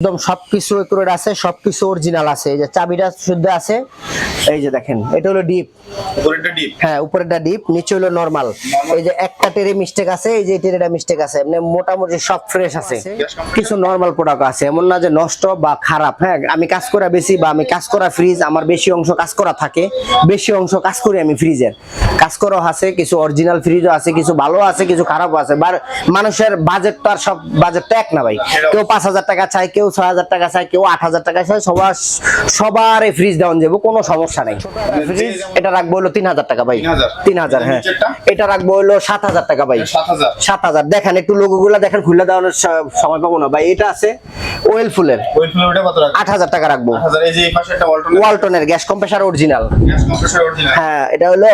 একদম সবকিছু একুরেট আছে সবকিছু অরিজিনাল আছে। এই যে চাবিটা শুদ্ধ আছে। এই যে দেখেন এটা হলো ডিপ উপরেরটা ডিপ হ্যাঁ উপরেরটা ডিপ নিচে হলো নরমাল এই যে একটা টেরে মিস্টেক আছে এই যে টেরেটা মিস্টেক আছে। এমনি মোটামুটি সব ফ্রেশ আছে। কিছু নরমাল প্রোডাক্ট আছে। এমন না যে নষ্ট বা খারাপ। হ্যাঁ আমি কাজ করা বেশি বা আমি কাজ করা ফ্রিজ আমার বেশি অংশ কাজ করা থাকে। বেশি অংশ কাজ করি আমি ফ্রিজের কাজ করাও আছে কিছু অরিজিনাল ফ্রিজও আছে কিছু ভালো আছে কিছু খারাপও আছে। মানুষের বাজেট তো আর সব বাজেট তো এক না ভাই। কেউ পাঁচ হাজার টাকা চায় কেউ ছয় হাজার টাকা চায় কেউ আট হাজার টাকা চায় সবার সবার এই ফ্রিজ দেওয়া যাব কোনো সমস্যা নেই। ফ্রিজ এটা রাখব হলো তিন হাজার টাকা ভাই। তিন হাজার। হ্যাঁ। এটা রাখব হলো সাত হাজার টাকা ভাই। সাত হাজার। দেখেন একটু লোগো গুলা দেখেন খুলে দেওয়ানোর সময় পাবো না ভাই। এটা আছে ওয়েল ফুলের। আট হাজার টাকা রাখব। ওয়ালটনের গ্যাস কম্প্রেসার অরিজিনাল হ্যাঁ এটা হলো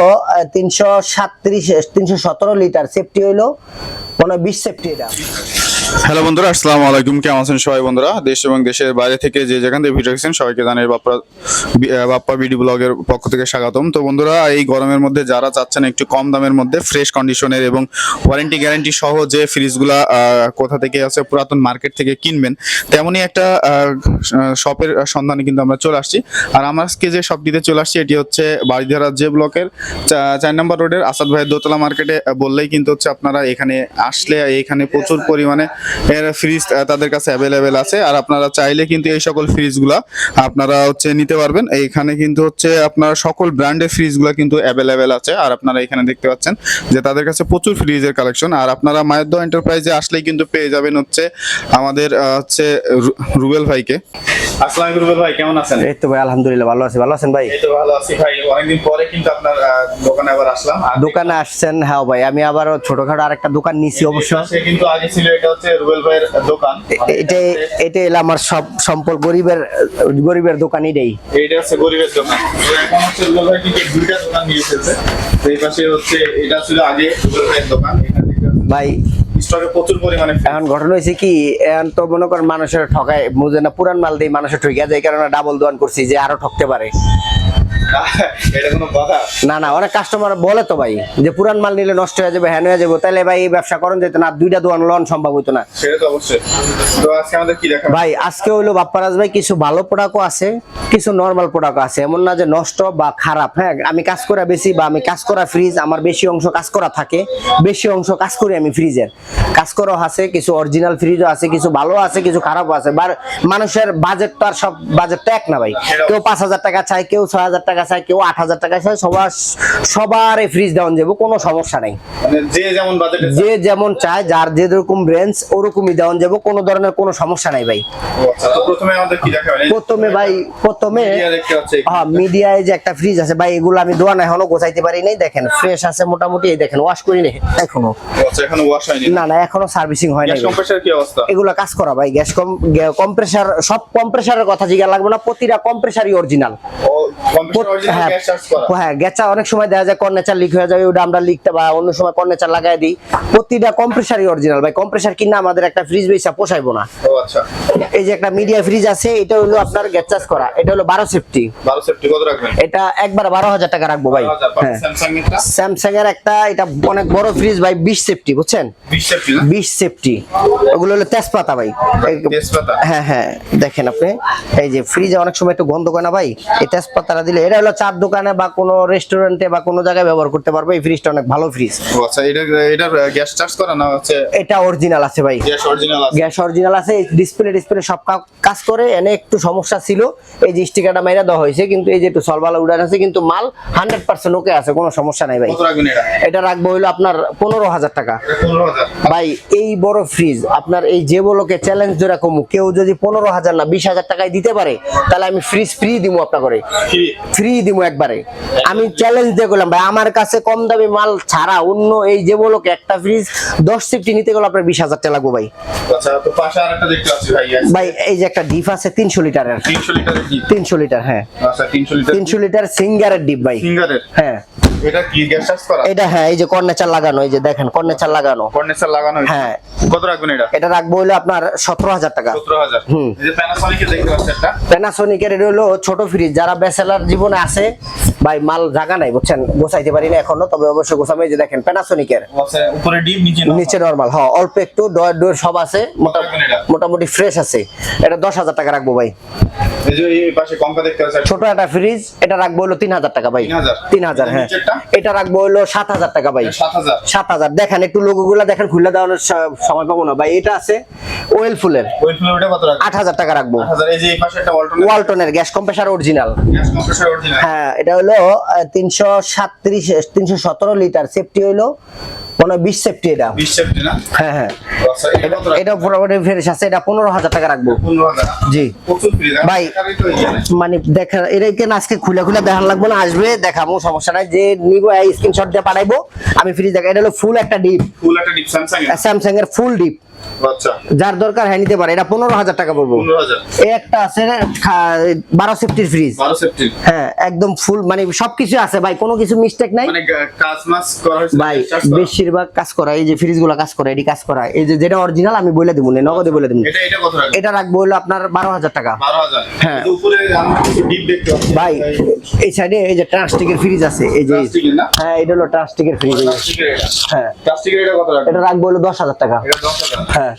তিনশো সাতত্রিশ তিনশো সতেরো লিটার। সেফটি হলো মনে বিশ সেফটি এটা। হ্যালো বন্ধুরা, আসসালামু আলাইকুম। কেমন আছেন সবাই বন্ধুরা? দেশ এবং দেশের বাইরে থেকে যে যেখান থেকে ভিডিও দেখছেন, সবাইকে জানাই বাপ্পা বাপ্পা বিডি ব্লগের পক্ষ থেকে স্বাগতম। তো বন্ধুরা, এই গরমের মধ্যে যারা চাচ্ছেন একটু কম দামের মধ্যে ফ্রেশ কন্ডিশনের এবং ওয়ারেন্টি গ্যারান্টি সহ যে ফ্রিজগুলা কোথা থেকে আছে, পুরাতন মার্কেট থেকে কিনবেন, তেমনই একটা শপের সন্ধানে কিন্তু আমরা চলে আসছি। আর আমরা আজকে যে শপটিতে চলে আসছি, এটি হচ্ছে বাড়িধারা যে ব্লকের চার নম্বর রোডের আসাদ ভাইয়ের দোতলা মার্কেটে বললেই কিন্তু হচ্ছে আপনারা এখানে আসলে, এখানে প্রচুর পরিমাণে ফ্রিজ তাদের কাছে অ্যাভেলেবেল আছে। আর আপনারা চাইলে কিন্তু এই সকল ফ্রিজগুলা আপনারা হচ্ছে নিতে পারবেন। এইখানে কিন্তু হচ্ছে আপনারা সকল ব্র্যান্ডের ফ্রিজগুলো কিন্তু অ্যাভেলেবেল আছে। আর আপনারা এখানে দেখতে পাচ্ছেন যে তাদের কাছে প্রচুর ফ্রিজের কালেকশন আর আপনারা মায়ের এন্টারপ্রাইজে আসলেই কিন্তু পেয়ে যাবেন হচ্ছে আমাদের হচ্ছে রুবেল ভাইকে। আসসালামু রুবেল ভাই কেমন আছেন? এই তো ভাই আলহামদুলিল্লাহ ভালো আছি। ভালো আছেন ভাই? এই তো ভালো আছি ভাই। অনেকদিন পরে কিন্তু আপনার দোকানে আবার আসলাম। আর দোকানে আসছেন হ্যাঁ ভাই। আমি আবার ছোটখাটো আরেকটা দোকান নিছি অবশ্য। সে কিন্তু আগে ছিল এটা হচ্ছে রুবেল ভাইয়ের দোকান। এটা এটা এলো আমার সব সম্পর্ক গরিবের গরিবের দোকান এটাই এইটা হচ্ছে গরিবের দোকান। এখন হচ্ছে রুবেল ভাই কিন্তু দুইটা দোকান নিয়ে এসেছে। এই পাশে হচ্ছে এটা ছিল আগে রুবেল ভাইয়ের দোকান। ভাই স্টকে প্রচুর পরিমাণে এখন ঘটনা হয়েছে কি এখন তো মনে করেন মানুষের ঠকায় বুঝে না পুরান মাল দিয়ে মানুষের ঠকিয়া যায় কারণে ডাবল দোয়ান করছি যে আরও ঠকতে পারে। এটা কোনো কথা না না অনেক কাস্টমার বলে তো ভাই যে পুরান মাল নিলে নষ্ট হয়ে যাবে হ্যান হয়ে যাবে। তাহলে ভাই এই ব্যবসা করেন যেত না দুইটা লন সম্ভব হইতো না। সেটা তো অবশ্যই। তো আজকে আমাদের কি দেখা ভাই আজকে হইল বাপ্পারাজ ভাই কিছু ভালো প্রোডাক্টও আছে কিছু নর্মাল প্রোডাক্ট আছে। এমন না যে নষ্ট বা খারাপ হ্যাঁ? আমি কাজ করা বেশি বা আমি কাজ করা ফ্রিজ আমার বেশি অংশ কাজ করা থাকে বেশি অংশ কাজ করি আমি ফ্রিজের কাজ করাও আছে কিছু অরিজিনাল ফ্রিজও আছে কিছু ভালো আছে কিছু খারাপও আছে মানুষের বাজেট তো আর সব বাজেট তো এক না ভাই। কেউ পাঁচ হাজার টাকা চায় কেউ ছয় হাজার টাকা চায় কেউ আট হাজার টাকা চায় সবার সবার এই ফ্রিজ দেওয়া যাব কোনো সমস্যা নেই। মানে যে যেমন বাজেটে যে যেমন চায় যার যেরকম রেঞ্জ ওরকমই দেওয়া যাব কোনো ধরনের কোনো সমস্যা নাই ভাই। আচ্ছা তো প্রথমে ভাই প্রথমে হ্যাঁ মিডিয়ায় যে একটা ফ্রিজ আছে ভাই এগুলো আমি দোয়ান এখনও গোছাইতে পারি নাই দেখেন ফ্রেশ আছে মোটামুটি এই দেখেন ওয়াশ করি নাই এখনও। আচ্ছা এখনও ওয়াশ হয়নি না না এখনও সার্ভিসিং হয় না এগুলো কাজ করা ভাই গ্যাস কম কম্প্রেসার সব কম্প্রেসারের কথা জিজ্ঞাসা লাগবে না প্রতিটা কম্প্রেসারই অরিজিনাল হ্যাঁ হ্যাঁ গ্যাসটা অনেক সময় দেখা যায় কর্নেচার লিক হয়ে যায় ওটা আমরা লিখতে বা অন্য সময় কর্নেচার লাগাই দিই। প্রতিটা কম্প্রেসারই অরিজিনাল ভাই কম্প্রেসার কিনা আমাদের একটা ফ্রিজ বেসা পোষাইবো না। আচ্ছা। এই যে একটা মিডিয়া ফ্রিজ আছে এটা হলো আপনার গ্যাস চার্জ করা। এটা হলো বারো সেফটি 12 সেফটি কত রাখবেন? এটা একবার বারো হাজার টাকা রাখব ভাই। হ্যাঁ। স্যামসাং এর একটা এটা অনেক বড় ফ্রিজ ভাই বিশ সেফটি বুঝছেন? 20 সেফটি না বিশ সেফটি ওগুলো হলো তেজপাতা ভাই। তেজপাতা? হ্যাঁ হ্যাঁ দেখেন আপনি। এই যে ফ্রিজে অনেক সময় একটু গন্ধ করে না ভাই? এই তেজপাতাটা দিলে এটা হলো চার দোকানে বা কোনো রেস্টুরেন্টে বা কোনো জায়গায় ব্যবহার করতে পারবে। এই ফ্রিজটা অনেক ভালো ফ্রিজ আচ্ছা এটা এটার গ্যাস চার্জ করা না হচ্ছে? এটা অরিজিনাল আছে ভাই। গ্যাস অরিজিনাল আছে। গ্যাস অরিজিনাল আছে। ডিসপ্লে ডিসপ্লে সব কাজ করে। এনে একটু সমস্যা ছিল। এই যে স্টিকারটা মাইরা দেওয়া হয়েছে। কিন্তু এই যে একটু সলবালা উড়ান আছে কিন্তু মাল হান্ড্রেড পার্সেন্ট ওকে আছে কোনো সমস্যা নাই ভাই। এটা? এটা রাখব হইল আপনার পনেরো হাজার টাকা। এটা 15000 ভাই এই বড় ফ্রিজ আপনার এই যে বলোকে চ্যালেঞ্জ ধরে কমু কেউ যদি পনেরো হাজার না বিশ হাজার টাকায় দিতে পারে তাহলে আমি ফ্রিজ ফ্রি দিব আপনার করে ফ্রি দিব একবারে। আমি চ্যালেঞ্জ দিয়ে করলাম ভাই আমার কাছে কম দামি মাল ছাড়া অন্য এই যে বলোকে একটা ফ্রিজ দশ সিফটি নিতে গেলে আপনার বিশ হাজার টাকা লাগবে ভাই। আচ্ছা ভাই ভাই এই যে একটা ডিপ আছে তিনশো লিটারের। 300 লিটারের কি তিনশো লিটার হ্যাঁ। আচ্ছা 300 লিটার তিনশো লিটার সিঙ্গারের ডিপ ভাই। ফিঙ্গারের হ্যাঁ। এটা কি গ্যাস করা? এটা হ্যাঁ এই যে কর্নেচার লাগানো এই যে দেখেন কর্নেচার লাগানো। কন্ডেন্সার লাগানো হ্যাঁ। কত রাখবেন এটা? এটা রাখব হলো আপনার সতেরো হাজার টাকা। সতেরো হাজার। হুম। এই যে প্যানাসনিকের দেখতে পাচ্ছেন প্যানাসোনিকের এটা হলো ছোট ফ্রিজ যারা ব্যাচেলার জীবনে আছে ভাই মাল জায়গা নাই বুঝছেন? গোছাইতে পারি না এখনও তবে অবশ্যই গোছাবো। এই যে দেখেন প্যানাসোনিকের আচ্ছা, উপরে ডিপ নিচে। নিচে নরমাল হ্যাঁ অল্প একটু ডয়ের ডয়ের সব আছে? মোটামুটি ফ্রেশ আছে। এটা দশ হাজার টাকা রাখব ভাই। এই যে এই পাশে কঙ্কা দেখতে পাচ্ছেন। ছোট একটা ফ্রিজ এটা রাখব হলো তিন হাজার টাকা ভাই। 3000 তিন হাজার হ্যাঁ? এটা রাখব হলো সাত হাজার টাকা ভাই। সাত হাজার। দেখেন একটু লোকগুলা দেখেন খুলে দেওয়ার সময় পাবো না। ভাই এটা আছে ওয়েল ফুলের। আট হাজার টাকা রাখব। ওয়ালটনের গ্যাস কম্প্রেসার অরিজিনাল অরিজিনাল হ্যাঁ এটা হলো তিনশো সাতত্রিশ তিনশো সতেরো লিটার সেফটি হলো মনে বিশ সেফটি এটা। বিশ সেফটি না? হ্যাঁ হ্যাঁ। আচ্ছা এটা আছে এটা পনেরো হাজার টাকা রাখব। জি। ভাই। মানে দেখা এটা কেন আজকে খুলে খুলে দেখান লাগবে না? আসবে দেখাবো সমস্যা নাই। যে নিবো স্ক্রিনশট দিয়ে পাঠাইবো। আমি ফ্রিজ দেখা এটা হলো ফুল একটা ডিপ ফুল একটা ডিপ স্যামসাং এর? ফুল ডিপ যার দরকার হ্যাঁ নিতে পারে। এটা পনেরো হাজার টাকা পড়ব একটা আছে বারো সেফটির ফ্রিজ হ্যাঁ একদম ফুল মানে সবকিছু আছে ভাই কোনো কিছু মিস্টেক নাই। মানে ভাই বেশিরভাগ কাজ করা এই যে ফ্রিজগুলো কাজ করা এটি কাজ করা। এই যে যেটা অরিজিনাল আমি বলে দিব নগদে বলে দিব। এটা রাখব হলো আপনার বারো হাজার টাকা। হ্যাঁ। ভাই এই সাইডে এই যে ট্রান্সটিকের ফ্রিজ আছে এই যে হ্যাঁ এটা হলো ট্রান্সটিকের ফ্রিজ হ্যাঁ। এটা রাখব হলো দশ হাজার টাকা। হ্যাঁ।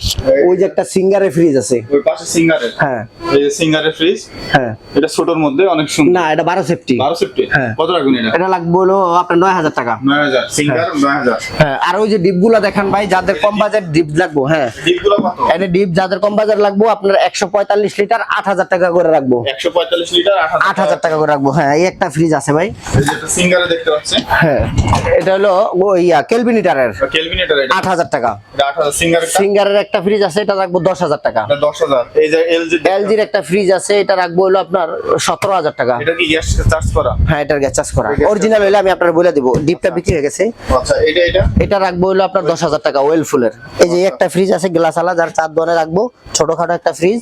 ওই যে একটা সিঙ্গারের ফ্রিজ আছে। ওই পাশে সিঙ্গারের? হ্যাঁ। এই যে সিঙ্গারের ফ্রিজ হ্যাঁ। এটা ছোটর মধ্যে অনেক সুন্দর। না এটা বারো সেফটি। বারো সেফটি? হ্যাঁ। কত রাখবেন এটা? এটা লাগবে হলো আপনার নয় হাজার টাকা। নয় হাজার। সিঙ্গার নয় হাজার। হ্যাঁ আর ওই যে ডিপগুলো দেখেন ভাই যাদের কম বাজেট ডিপ লাগবো হ্যাঁ। ডিপগুলো কত? এটা ডিপ যাদের কম বাজার লাগবো আপনার একশো পঁয়তাল্লিশ লিটার আট হাজার টাকা করে রাখব। একশো পঁয়তাল্লিশ লিটার আট হাজার টাকা করে রাখব হ্যাঁ এই একটা ফ্রিজ আছে ভাই। এই যে একটা সিঙ্গারে দেখতে পাচ্ছেন? হ্যাঁ এটা হলো ও ইয়া কেলভিনিটারের কেলভিনেটার এটা। আট হাজার টাকা। এটা আট হাজার সিঙ্গারের সিঙ্গারের একটা ফ্রিজ আছে এটা রাখব দশ হাজার টাকা। এটা দশ হাজার এই যে এলজি এলজির একটা ফ্রিজ আছে এটা রাখব হলো আপনার সতেরো হাজার টাকা। এটা কি গ্যাস চার্জ করা? হ্যাঁ এটার গ্যাস চার্জ করা। অরিজিনাল হলে আমি আপনার বলে দিব ডিপটা বিক্রি হয়ে গেছে। আচ্ছা এটা এটা এটা রাখব হলো আপনার দশ হাজার টাকা ওয়েল ফুলের এই যে একটা ফ্রিজ আছে গ্লাস আলা যার চার দোকানে রাখব ছোটখাটো একটা ফ্রিজ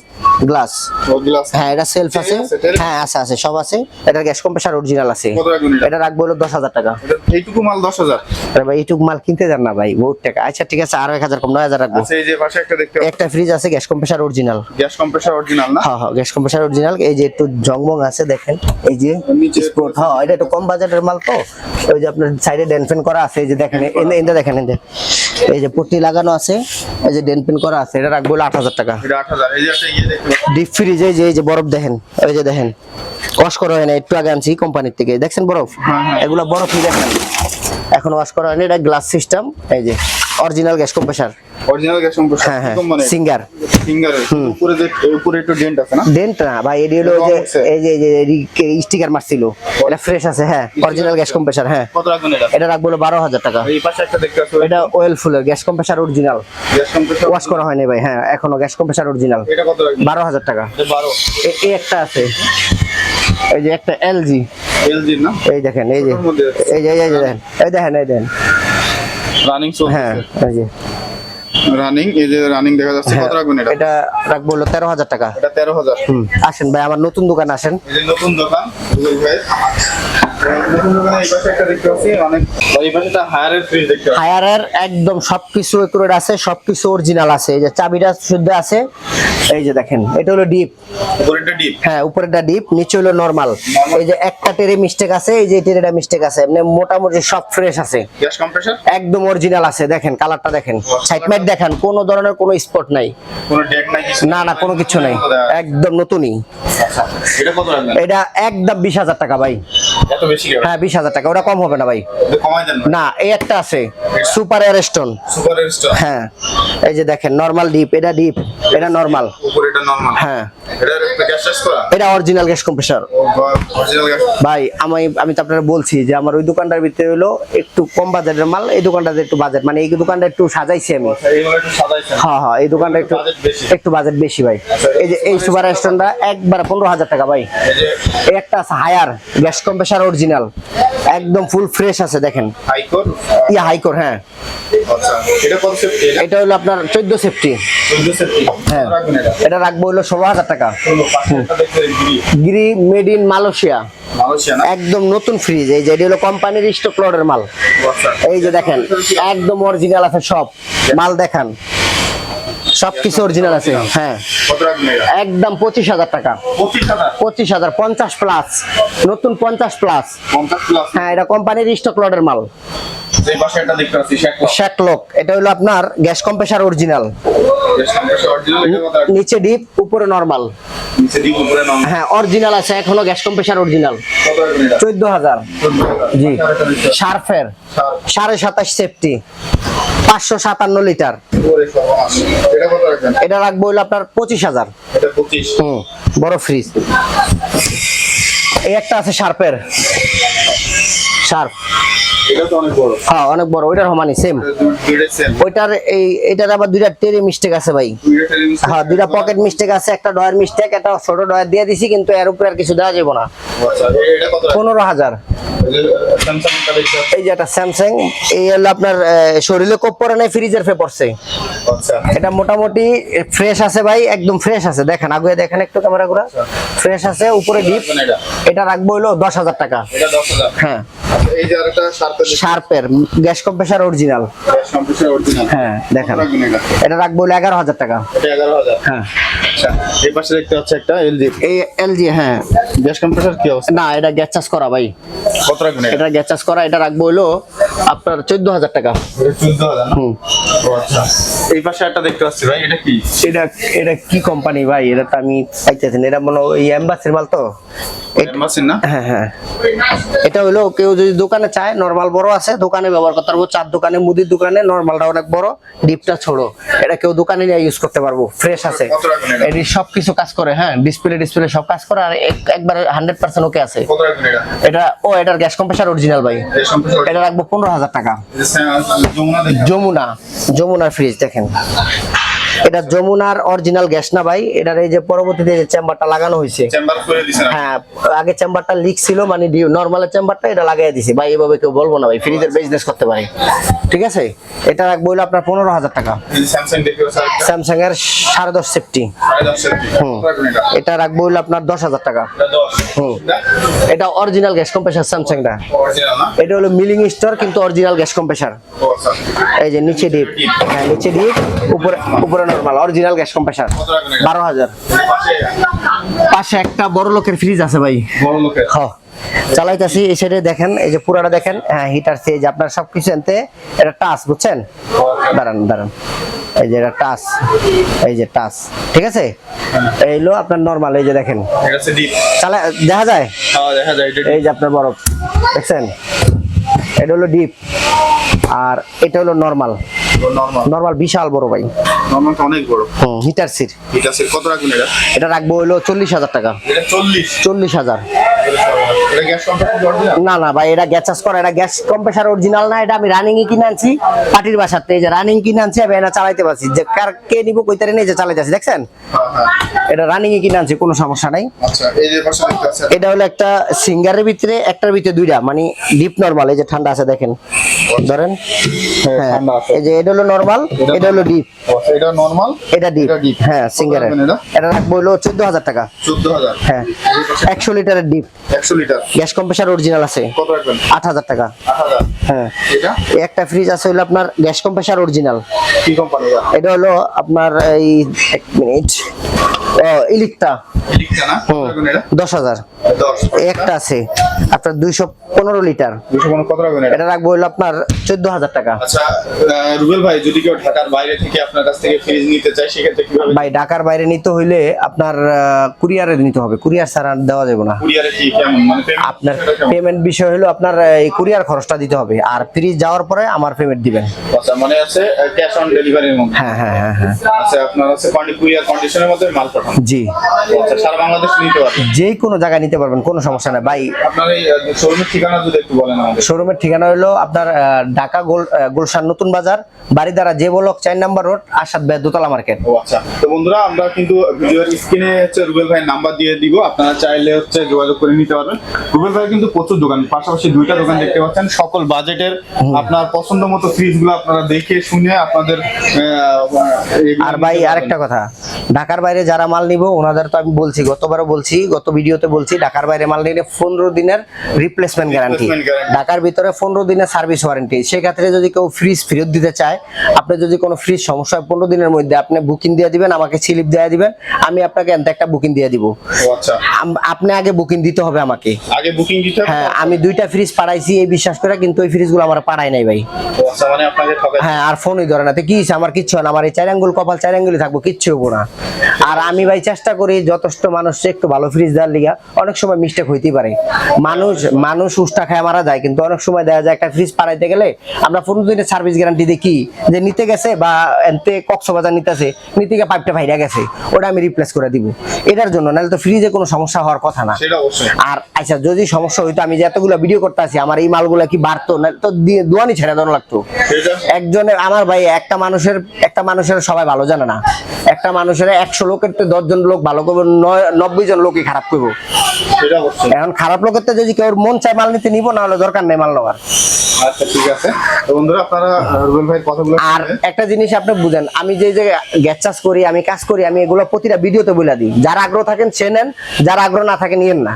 গ্লাস ও গ্লাস হ্যাঁ এটা সেলফ আছে। হ্যাঁ আছে আছে সব আছে। এটার গ্যাস কম্প্রেসার অরিজিনাল আছে। এটা? এটা রাখব হলো দশ হাজার টাকা। এইটুকু মাল দশ হাজার? আরে ভাই এইটুক মাল কিনতে যান না ভাই বহুত টাকা। আচ্ছা ঠিক আছে আরও এক হাজার কম নয় হাজার রাখব। আচ্ছা এই যে পাশে একটা দেখতে একটা ফ্রিজ আছে gas compressor original gas compressor original না? হ্যাঁ হ্যাঁ গ্যাস কম্প্রেসার অরিজিনাল এই যে একটু জংমং আছে দেখেন। এই যে নিচে স্পট হ্যাঁ এটা একটু কম বাজেটের মাল তো। ওই যে আপনার সাইডে ডেনফেন করা আছে এই যে দেখেন এনে দেখেন এনে এই যে পট্টি লাগানো আছে এই যে করা আছে এটা রাখব আট হাজার টাকা। এটা এই একটা ইয়ে ডিপ ফ্রিজ এই যে এই যে বরফ দেখেন ওই যে দেখেন। ওয়াশ করা হয় না একটু আগে আনছি কোম্পানির থেকে। দেখছেন বরফ? হ্যাঁ, হ্যাঁ। এগুলো বরফই দেখেন। এখন ওয়াশ করা হয়নি এটা গ্লাস সিস্টেম এই যে। Original gas compressor original gas compressor হ্যাঁ হ্যাঁ। সিঙ্গার ফিঙ্গারের উপরে যে উপরে একটু ডেন্ট আছে না? ডেন্ট না ভাই এটি হলো যে এই যে এই যে স্টিকার মারছিল। এটা ফ্রেশ আছে হ্যাঁ অরিজিনাল গ্যাস কম্প্রেসার হ্যাঁ। কত রাখবেন এটা? এটা রাখব হলো বারো হাজার টাকা। এই পাশে একটা দেখতে পাচ্ছেন এটা ওয়েল ফুলের gas compressor original gas compressor wash করা হয়নি ভাই হ্যাঁ এখনও গ্যাস কম্প্রেসার অরিজিনাল এটা কত রাখবেন? বারো হাজার টাকা। এটা বারো। এই একটা আছে। এই যে একটা এলজি এলজির না? এই দেখেন এই যে। এই যে এই যে দেখেন এই দেখেন এই দেখেন। রানিং হ্যাঁ চলছে এই যে। রানিং এই যে রানিং দেখা যাচ্ছে হ্যাঁ, কত রাখবেন এটা? এটা রাখব হলো তেরো হাজার টাকা। এটা তেরো হাজার। হুম। আসেন ভাই আমার নতুন দোকান আসেন। এই যে নতুন দোকান ভাই? এই হায়ারের একদম সবকিছু একুরেট আছে সবকিছু অরিজিনাল আছে। যে চাবিটা শুদ্ধ আছে এই যে দেখেন এটা হলো ডিপ হ্যাঁ উপরেটা ডিপ নিচে হলো নরমাল এই যে একটা টেরে মিস্টেক আছে এই যে টেরেটা মিস্টেক আছে। এমনি মোটামুটি সব ফ্রেশ আছে। গ্যাস কম্প্রেসর একদম অরিজিনাল আছে দেখেন কালারটা দেখেন। সাইড মাইট দেখেন কোনো ধরনের কোনো স্পট নাই। কোনো ডেক নাই না না কোনো কিছু নাই। একদম নতুনই। আচ্ছা এটা কত এটা একদম বিশ হাজার টাকা ভাই। এত বেশি হ্যাঁ বিশ হাজার টাকা। ওটা কম হবে না ভাই। কমাই দেন না। এই একটা আছে। সুপার এয়ার স্টোন সুপার হ্যাঁ। এই যে দেখেন নরমাল ডিপ এটা ডিপ এটা নরমাল উপরে এটা নরমাল হ্যাঁ। এটা অরিজিনাল গ্যাস কম্প্রেসার ভাই আমি আমি তো আপনারা বলছি যে আমার ওই দোকানটার ভিতরে হলো একটু কম বাজেটের মাল এই দোকানটাতে একটু বাজেট। মানে এই দোকানটা একটু সাজাইছি আমি। একটু হ্যাঁ হ্যাঁ এই দোকানটা একটু একটু বাজেট বেশি ভাই। এই যে এই সুপার রেস্টুরেন্টটা একবার পনেরো হাজার টাকা ভাই। এই এই একটা আছে হায়ার গ্যাস কম্প্রেসার অরিজিনাল একদম ফুল ফ্রেশ আছে দেখেন। হাইকোর? ইয়া হাইকোর হ্যাঁ। আচ্ছা এটা হলো আপনার চোদ্দ সেফটি 14 সেফটি হ্যাঁ। এটা রাখব হলো ষোলো হাজার টাকা। গিরি মেড ইন মালয়েশিয়া একদম নতুন ফ্রিজ এই যে এটি হলো কোম্পানির স্টক লটের মাল। আচ্ছা। এই যে দেখেন একদম অরিজিনাল আছে সব। মাল দেখান। সব কিছু অরিজিনাল আছে হ্যাঁ। একদম পঁচিশ হাজার টাকা। পঁচিশ হাজার? পঞ্চাশ প্লাস নতুন পঞ্চাশ প্লাস হ্যাঁ এটা কোম্পানির স্টক লটের মাল। শ্যাকলক এটা হলো আপনার গ্যাস কম্প্রেসার অরিজিনাল নিচে ডিপ উপরে নরমাল হ্যাঁ অরিজিনাল আছে এখনও গ্যাস কম্প্রেসার অরিজিনাল চোদ্দ হাজার। জি। সাড়ে সাতাশ সেফটি পাঁচশো সাতান্ন লিটার। এটা রাখব হলো আপনার পঁচিশ হাজার। হম বড় ফ্রিজ এই একটা আছে শার্পের শার্প হ্যাঁ অনেক বড়। ওইটার সমানই সেম ওইটার এই এটার আবার দুইটা টেরে মিস্টেক আছে ভাই। হ্যাঁ দুইটা পকেট মিস্টেক আছে একটা ডয়ার মিস্টেক একটা ছোট ডয়ার দিয়ে দিছি কিন্তু এর উপরে আর কিছু দেওয়া যাবে না। আচ্ছা পনেরো হাজার। এই যে একটা স্যামসাং এই হলো আপনার শরীরে কোপ পরে নাই ফ্রিজের ফে পড়ছে। আচ্ছা। এটা মোটামুটি ফ্রেশ আছে ভাই একদম ফ্রেশ আছে। দেখেন আগে দেখেন একটু ক্যামেরা ফ্রেশ আছে উপরে ডিপ এটা রাখব হলো দশ হাজার টাকা। হ্যাঁ। আচ্ছা, এই যে আরেকটা শার্পের শার্পের gas compressor original. Computer original. হ্যাঁ দেখেন। এটা রাখব হলো এগারো হাজার টাকা। এটা এগারো হাজার। হ্যাঁ। আচ্ছা এই পাশে দেখতে একটা এলজি এই এলজি হ্যাঁ। গ্যাস কম্প্রেসার কি অবস্থা? না এটা গ্যাস চার্জ করা ভাই। কত রাখবেন এটা? গ্যাস চার্জ করা এটা রাখব হলো আপনার চোদ্দ হাজার টাকা। চোদ্দ হাজার না? হুম। ও আচ্ছা। এই পাশে একটা দেখতে পাচ্ছি ভাই এটা কি? এটা এটা কি কোম্পানি ভাই? এটা তো আমি পাইতেছি এটা মনে ওই এম্বাসির মাল তো? এ- মেশিন না? হ্যাঁ হ্যাঁ। এটা হলো কেউ যদি দোকানে চায় নর্মাল বড় আছে দোকানে ব্যবহার করতে পারব। চার দোকানে মুদির দোকানে নর্মালটা অনেক বড় ডিপটা ছোড়ো এটা কেউ দোকানে নিয়ে ইউজ করতে পারব ফ্রেশ আছে। এটা? সব কিছু কাজ করে হ্যাঁ ডিসপ্লে ডিসপ্লে সব কাজ করে আর এক- একবারে হান্ড্রেড পার্সেন্ট ওকে আছে। এটা? ও এটার গ্যাস কম্প্রেসার অরিজিনাল ভাই। এটা রাখব পনেরো হাজার টাকা। যমুনা যমুনা যমুনার ফ্রিজ দেখেন। এটা যমুনার অরিজিনাল গ্যাস না ভাই এটার এই যে পরবর্তীতে যে চেম্বারটা লাগানো হয়েছে। চেম্বার করে দিছেন হ্যাঁ আগে চেম্বারটা লিক ছিল মানে নর্মাল চেম্বারটা এটা লাগাই দিছি। ভাই এভাবে কেউ বলব না ভাই ফ্রিজের বিজনেস করতে পারে। ঠিক আছে? এটা রাখব হলো আপনার পনেরো হাজার টাকা। স্যামসাং এর সাড়ে দশ সেফটি হুম। এটা? রাখব হলো আপনার দশ হাজার টাকা। হুম। এটা? অরিজিনাল গ্যাস কম্প্রেসার স্যামসাংটা এটা হলো মিলিং স্টোর কিন্তু অরিজিনাল গ্যাস কম্প্রেসার ও আচ্ছা। এই যে নিচে ডিপ হ্যাঁ নিচে ডিপ উপরে উপরে নর্মাল অরিজিনাল গ্যাস কম্প্রেসার বারো হাজার। পাশে একটা বড় লোকের ফ্রিজ আছে ভাই। বড় লোকের? হ। চালাইতাছি এই সাইডে দেখেন এই যে পুরাটা দেখেন হ্যাঁ হিটার যে আপনার সবকিছু আনতে এটা টাচ বুঝছেন? দাঁড়ান দাঁড়ান। এই যে এটা টাচ এই যে টাচ ঠিক আছে? এই হলো আপনার নর্মাল এই যে দেখেন। চালা দেখা যায়? হ্যাঁ দেখা যায় এই যে আপনার বরফ দেখছেন? এটা হলো ডিপ আর এটা হলো নর্মাল নরমাল নর্মাল বিশাল বড় ভাই। নরমাল তো অনেক বড়। হুম হিটার সিট আছে কত রাখবেন এটা? এটা রাখব হলো চল্লিশ হাজার টাকা। এটা চল্লিশ। চল্লিশ হাজার। এটা গ্যাস কম্প্রেসার অরিজিনাল না না ভাই এটা গ্যাস চাষ করা এটা গ্যাস কম্প্রেসার অরিজিনাল না এটা আমি রানিং এ কিনে আনছি পার্টির বাসাতে এই যে রানিং কিনে আনছি আমি এটা চালাইতে পারছি। যে কার কে নিব কইতারে নেই যে চালাইতেছি দেখছেন? হ্যাঁ হ্যাঁ। এটা রানিং এ কিনে আনছি কোনো সমস্যা নাই। আচ্ছা এই যে পাশে দেখতে পাচ্ছেন। এটা হলো একটা সিঙ্গারের ভিতরে একটার ভিতরে দুইটা মানে ডিপ নরমাল এই যে ঠান্ডা আছে দেখেন। ধরেন হ্যাঁ এই যে এটা হলো নরমাল এটা হলো ডিপ এটা নরমাল এটা ডিপ হ্যাঁ সিঙ্গারের। এটা? রাখব হলো চোদ্দ হাজার টাকা। চোদ্দ হাজার। হ্যাঁ একশো লিটারের ডিপ একশো লিটার গ্যাস কম্প্রেসার অরিজিনাল আছে। কত রাখবেন? আট হাজার টাকা। হ্যাঁ। এটা? একটা ফ্রিজ আছে হলো আপনার গ্যাস কম্প্রেসার অরিজিনাল কি কোম্পানি এটা? হলো আপনার এই এক মিনিট ইলিকটা। দশ হাজার। একটা আছে। আপনার দুইশো পনেরো লিটার। এটা? রাখব হলো আপনার চোদ্দ হাজার টাকা। আচ্ছা রুবেল ভাই যদি কেউ ঢাকার বাইরে থেকে আপনার কাছ থেকে ফ্রিজ নিতে চায় সেক্ষেত্রে কীভাবে? ভাই ঢাকার বাইরে নিতে হইলে আপনার কুরিয়ারে নিতে হবে। কুরিয়ার ছাড়া দেওয়া যাবে না। কুরিয়ারে কি কেমন? মানে আপনার পেমেন্ট বিষয় হলো আপনার এই কুরিয়ার খরচটা দিতে হবে। আর ফ্রিজ যাওয়ার পরে আমার পেমেন্ট দিবেন। আচ্ছা মানে আছে ক্যাশ অন ডেলিভারির মধ্যে। হ্যাঁ হ্যাঁ হ্যাঁ হ্যাঁ। আচ্ছা আপনার আছে কুরিয়ার কন্ডিশনের মধ্যে মাল জি। আচ্ছা সারা বাংলাদেশ নিতে পারবেন? যে কোনো জায়গায় নিতে পারবেন কোনো সমস্যা নাই। ভাই আপনার এই শোরুমের ঠিকানা যদি একটু বলেন আমাদের। শোরুমের ঠিকানা হলো আপনার ঢাকা গুলশান নতুন বাজার বাড়িদারা যে বলক চার নাম্বার রোড আসাদ বে দোতলা মার্কেট। ও আচ্ছা। তো বন্ধুরা আমরা কিন্তু ভিডিওর স্ক্রিনে হচ্ছে রুবেল ভাইয়ের নাম্বার দিয়ে দিব। আপনারা চাইলে হচ্ছে যোগাযোগ করে নিতে পারবেন। রুবেল ভাই কিন্তু প্রচুর দোকান পাশাপাশি দুইটা দোকান দেখতে পাচ্ছেন। সকল বাজেটের আপনার পছন্দ মতো ফ্রিজগুলো আপনারা দেখে শুনে আপনাদের আর ভাই। আরেকটা কথা। ঢাকার বাইরে যারা মাল নিব ওনাদের তো আমি বলছি গতবারও বলছি গত ভিডিওতে বলছি ঢাকার বাইরে মাল নিলে পনেরো দিনের রিপ্লেসমেন্ট গ্যারান্টি ঢাকার ভিতরে পনেরো দিনের সার্ভিস ওয়ারেন্টি সেক্ষেত্রে যদি কেউ ফ্রিজ ফেরত দিতে চায় আপনি যদি কোনো ফ্রিজ সমস্যা হয় পনেরো দিনের মধ্যে আপনি বুকিং দিয়ে দিবেন আমাকে স্লিপ দিয়ে দিবেন আমি আপনাকে এনতে একটা বুকিং দিয়ে দিব। আচ্ছা। আপনি আগে বুকিং দিতে হবে আমাকে। আগে বুকিং দিতে হবে? হ্যাঁ আমি দুইটা ফ্রিজ পাঠাইছি এই বিশ্বাস করে কিন্তু ওই ফ্রিজগুলো আমার পাঠাই নাই ভাই। আচ্ছা মানে হ্যাঁ আর ফোনই ধরে না। তো কি? আমার কিচ্ছু হয় না। আমার এই চার আঙ্গুল কপাল চার আঙ্গুলি থাকব কিচ্ছু হব না। আর আমি ভাই চেষ্টা করি যথেষ্ট মানুষ একটু ভালো ফ্রিজ দেওয়ার লিগা। অনেক সময় মিস্টেক হইতেই পারে। মানুষ মানুষ উষ্টা খায় মারা যায় কিন্তু অনেক সময় দেখা যায় একটা ফ্রিজ পাড়াইতে গেলে আমরা পনেরো দিনের সার্ভিস গ্যারান্টি দেখি যে নিতে গেছে বা এনতে কক্সবাজার নিতেছে নিতে গিয়ে পাইপটা ভাইরা গেছে ওটা আমি রিপ্লেস করে দিব। এটার জন্য নাহলে তো ফ্রিজে কোনো সমস্যা হওয়ার কথা না। আর আচ্ছা যদি সমস্যা হইতো আমি যে এতগুলো ভিডিও করতে আছি আমার এই মালগুলা কি বাড়তো? না তো দিয়ে দোয়ানি ছেড়ে দেওয়া লাগতো। একজনের আমার ভাই একটা মানুষের একটা মানুষের সবাই ভালো জানে না। একটা মানুষের একশো লোকের তো দশজন লোক ভালো করব নব্বই জন লোকই খারাপ করব। এখন খারাপ লোকের তো যদি কেউ মন চায় মাল নিতে নিবো না হলে দরকার নেই মাল নেওয়ার। আচ্ছা ঠিক আছে। বন্ধুরা আপনারা রুবেল ভাইয়ের কথাগুলো আর একটা জিনিস আপনি বুঝেন আমি যে যে গ্যাস চাষ করি আমি কাজ করি আমি এগুলো প্রতিটা ভিডিওতে বলে দিই। যারা আগ্রহ থাকেন সে নেন যারা আগ্রহ না থাকেন নিয়েন না।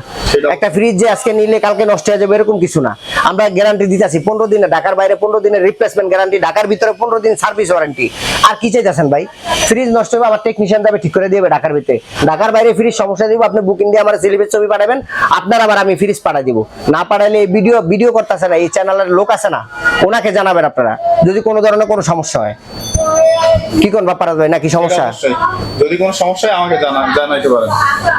একটা ফ্রিজ যে আজকে নিলে কালকে নষ্ট হয়ে যাবে এরকম কিছু না। আমরা গ্যারান্টি দিতেছি পনেরো দিনে ঢাকার বাইরে পনেরো দিনের রিপ্লেসমেন্ট গ্যারান্টি ঢাকার ভিতরে পনেরো দিন সার্ভিস ওয়ারেন্টি আর কি চাইতেছেন ভাই? ফ্রিজ নষ্ট হবে আমার টেকনিশিয়ান যাবে ঠিক করে দিবে ঢাকার ভিতরে। ঢাকার বাইরে ফ্রিজ সমস্যা দিব, আপনি বুকিং দিয়ে আমার সিলিপের ছবি পাঠাবেন, আপনার আবার আমি ফ্রিজ পাঠাই দিব। না পাঠাইলে এই ভিডিও ভিডিও করতেছে না, এই চ্যানেলের লোক আছে না, ওনাকে জানাবেন আপনারা, যদি কোনো ধরনের কোনো সমস্যা হয়। কি কোন ব্যাপার নাকি সমস্যা? যদি কোনো সমস্যা আমাকে জানা জানাইতে পারেন।